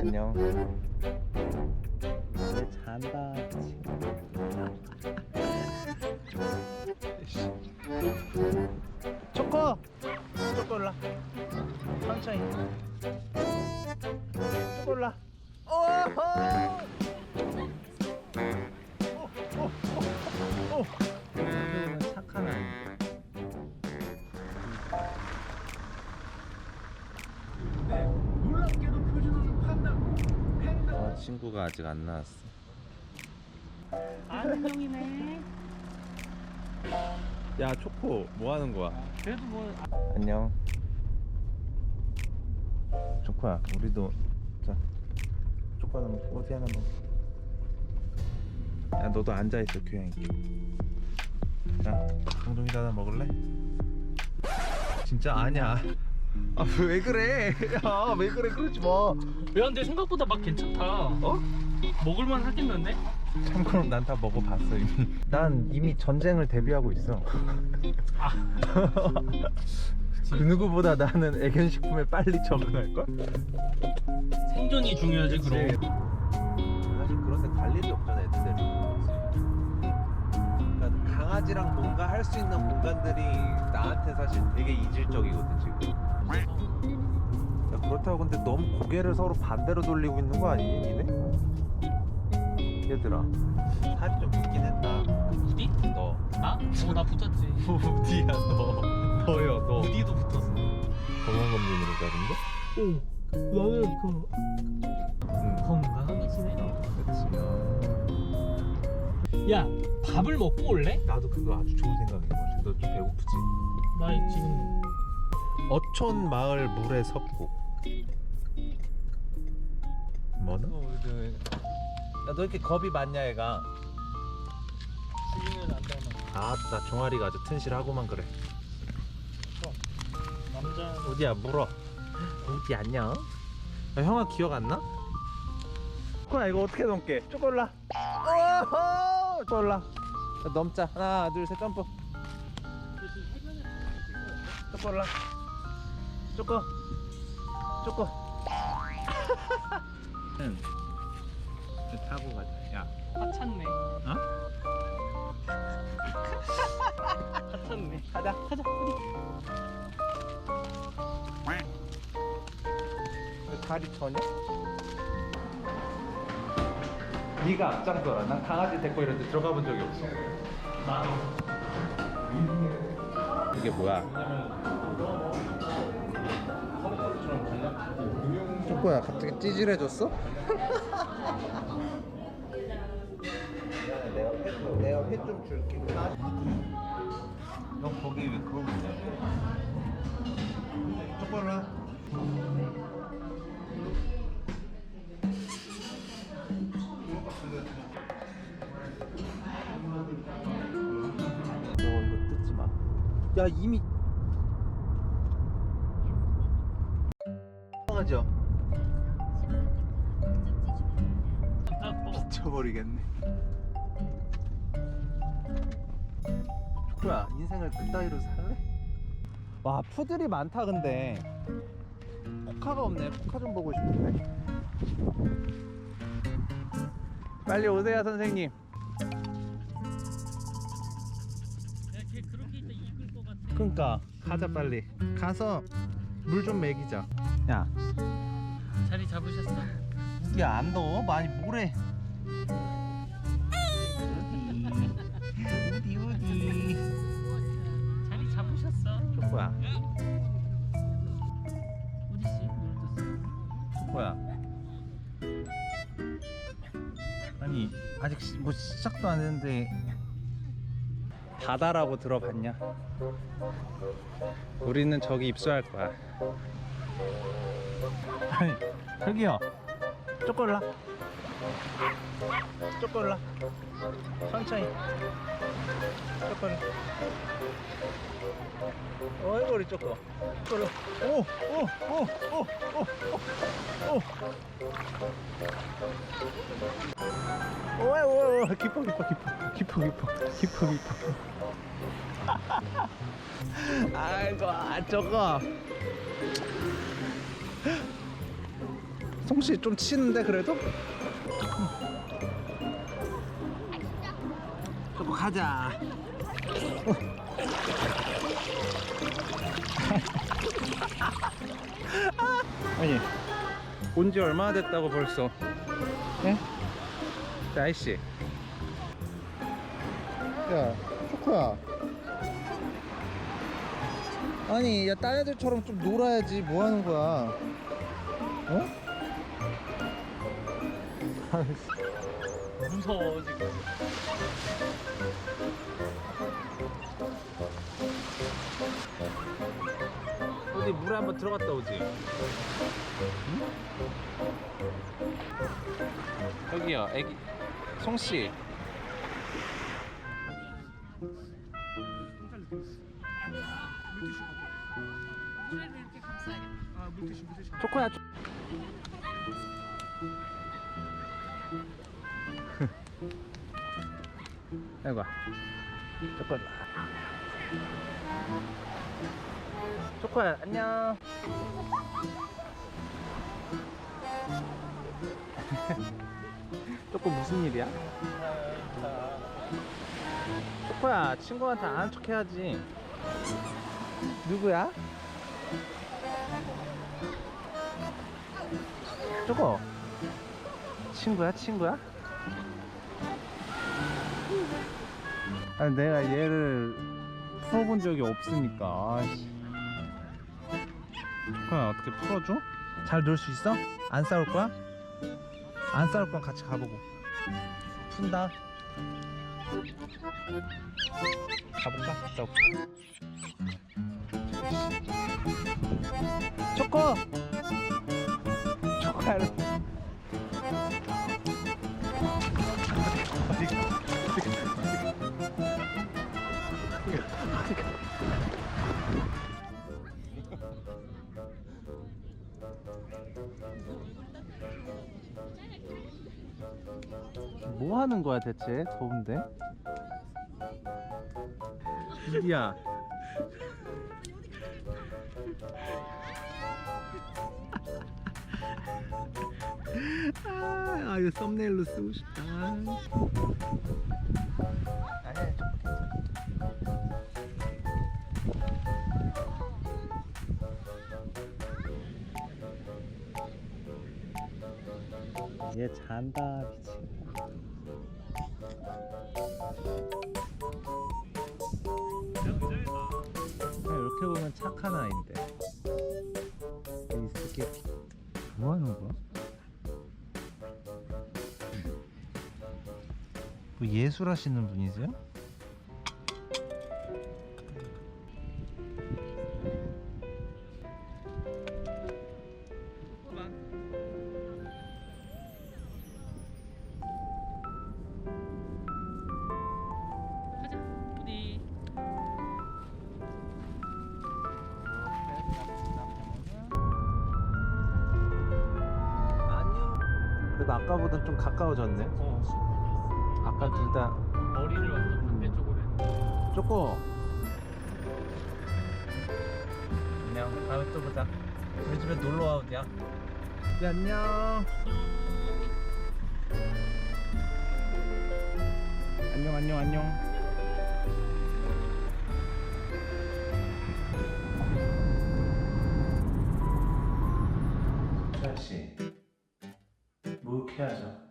안녕. 잔다. 초코. 초코 올라. 천천히. 초코 올라. 오호. 아직 안 나왔어. 안녕이네. 야, 초코, 뭐 하는 거야? 그래도 뭐 안녕. 초코야, 우리도 자, 초코 하나 먹고 어디 하나 먹어. 야, 너도 앉아 있어, 교양 있게. 자, 동동이도 하나 먹을래? 진짜 아니야. 아, 왜 그래? 야, 왜 그래? 그러지 마. 야 근데 생각보다 맛 괜찮다. 어? 먹을만 하겠는데? 참고로 난 다 먹어봤어 이미. 난 이미 전쟁을 대비하고 있어. 그 누구보다 나는 애견 식품에 빨리 적응할 걸. 생존이 중요하지 그럼. 사실 그런데 갈 일이 없잖아 애들 강아지랑 뭔가 할 수 있는 공간들이 나한테 사실 되게 이질적이거든 지금. 야, 그렇다고 근데 너무 고개를 서로 반대로 돌리고 있는 거 아니니 니네? 얘들아 살이 좀 붙긴 했다. 우디? 너. 나? 어, 나 붙었지. 어디야 너? 너요 너. 우디도 붙었어. 건강검진으로 가는 거? 오. 나는 그 응. 건강하게 지내. 그치. 야 밥을 먹고 올래? 나도 그거 아주 좋은 생각인 것 같아. 너 좀 배고프지? 나 지금 어촌 마을 물의 섭국. 뭐나? 야, 너 이렇게 겁이 많냐, 얘가? 주인을 안 닮아. 아따, 종아리가 아주 튼실하고만 그래. 남자. 어디야, 물어. 어디 안녕? 야, 형아 기억 안 나? 코야 이거 어떻게 넘게? 쭉 올라. 오호! 쭉 올라. 자, 넘자. 하나, 둘, 셋, 점프. 쭉 올라. 거. 응. 타고 가자. 야. 하찮네. 어? 하찮네. 가자. 가자. 어디? 왜 다리 저냐? 네가 앞장서라. 난 강아지 데리고 이런 데 들어가 본 적이 없어. 나도. 이게 뭐야? 초코야 갑자기 찌질해졌어? 내가 회, 내가 회 좀 줄게. 너 거기 왜 그러고 있냐? 초코라. 야 이미 하죠. 미쳐버리겠네. 초코야 인생을 그따위로 살래? 와 푸들이 많다 근데 코카가 없네. 코카 좀 보고 싶은데. 빨리 오세요 선생님. 그러니까 가자 빨리. 가서 물 좀 먹이자. 야, 자리 잡으셨어? 야안 넣어? 많이 뭐래? 어디 어디? 자리 잡으셨어? 초코야, 어디 씨? 물었어. 초코야. 아니 아직 시, 뭐 시작도 안 했는데 바다라고 들어봤냐? 우리는 저기 입수할 거야. 아니 저기요. 쪼꼬라. 쪼꼬라. 천천히. 쪼꼬라. 어이구 우리 쪼꼬. 쪼꼬라. 오, 오, 오, 오, 오, 오, 오. 오이 오이 오이 기뻐 기뻐 기뻐 기뻐 기뻐 기뻐 기뻐 아이고 아 저거 송씨 좀 치는데 그래도? 조금 가자. 아니 온 지 얼마나 됐다고 벌써? 예? 자, 아이씨. 야, 초코야. 아니, 야, 딴 애들처럼 좀 놀아야지. 뭐 하는 거야? 어? 아이씨. 무서워 지금. 물에 한번 들어갔다 오지? 여기요, 애기. 아 물티슈 물티슈 초코야. 초... 아이고. 초코. 초코야, 안녕. 초코 무슨 일이야? 초코야, 친구한테 아는 척 해야지. 누구야? 초코. 친구야, 친구야? 아니, 내가 얘를 풀어본 적이 없으니까. 아이씨. 초코야, 어떻게 풀어줘? 잘 놀 수 있어? 안 싸울 거야? 안 싸울 건 같이 가보고. 푼다. 가볼까? 갔다 올게. 초코! 초코야. 뭐 하는 거야 대체? 더운데? 이디야. 아, 아 이거 썸네일로 쓰고 싶다. 얘 잔다 미친. 이렇게 보면 착한 아이인데. 이 새끼 뭐 하는 거야? 뭐 예술하시는 분이세요? 그래도 아까보다 좀 가까워졌네. 어. 아까 둘 다 머리를 완전 반대쪽으로 했는데. 쪼꼬. 안녕. 다음에 또 보자. 우리 집에 놀러 와도 돼. 네, 안녕. 안녕 안녕 안녕. Persia